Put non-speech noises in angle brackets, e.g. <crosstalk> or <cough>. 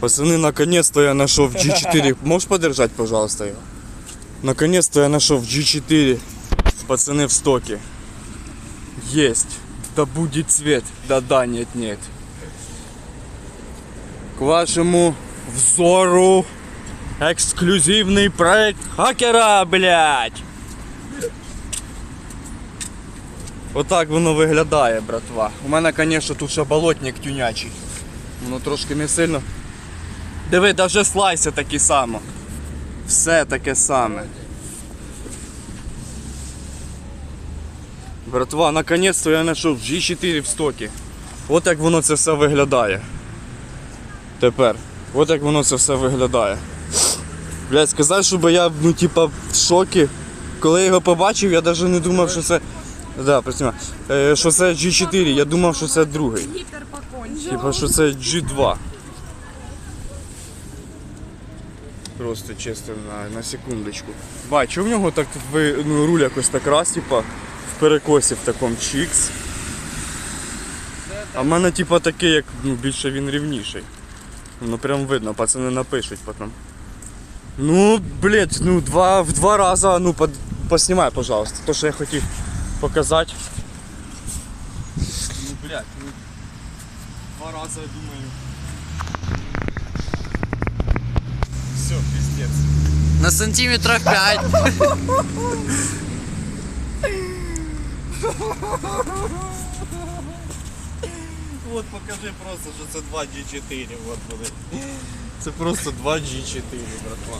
Пацаны, наконец-то я нашел G4. <laughs> Можешь подержать, пожалуйста, его? Наконец-то я нашел G4. Пацаны в стоке. Есть. Да будет цвет. Да-да, нет-нет. К вашему взору эксклюзивный проект хакера, блядь. Отак воно виглядає, братва. У мене, звісно, тут ще болотник тюнячий. Воно трошки не сильно. Диви, навіть слайси такі само. Все таке саме. Братва, наконець-то я знайшов G4 в стокі. От як воно це все виглядає. Тепер. От як воно це все виглядає. Блять, сказати, щоб я, ну, типа, в шокі. Коли я його побачив, я навіть не думав, що це. Да. Е, що це G4, я думав, що це другий. Типа, що це G2. Просто чисто на, на секундочку. Бачу, в нього так ну, руль якось так раз, типа, в перекосі в такому чікс. А в мене типа такий, як ну, більше він рівніший. Ну прям видно, пацани напишуть потім. Ну, блять, ну два, в два рази, ну под, поснімай, пожалуйста. То, що я хотів показати. Ну, блять, ну два раза, я думаю. На сантиметрах 5. Вот покажи просто, що це 2G4, вот вони. Це просто 2G4, братва.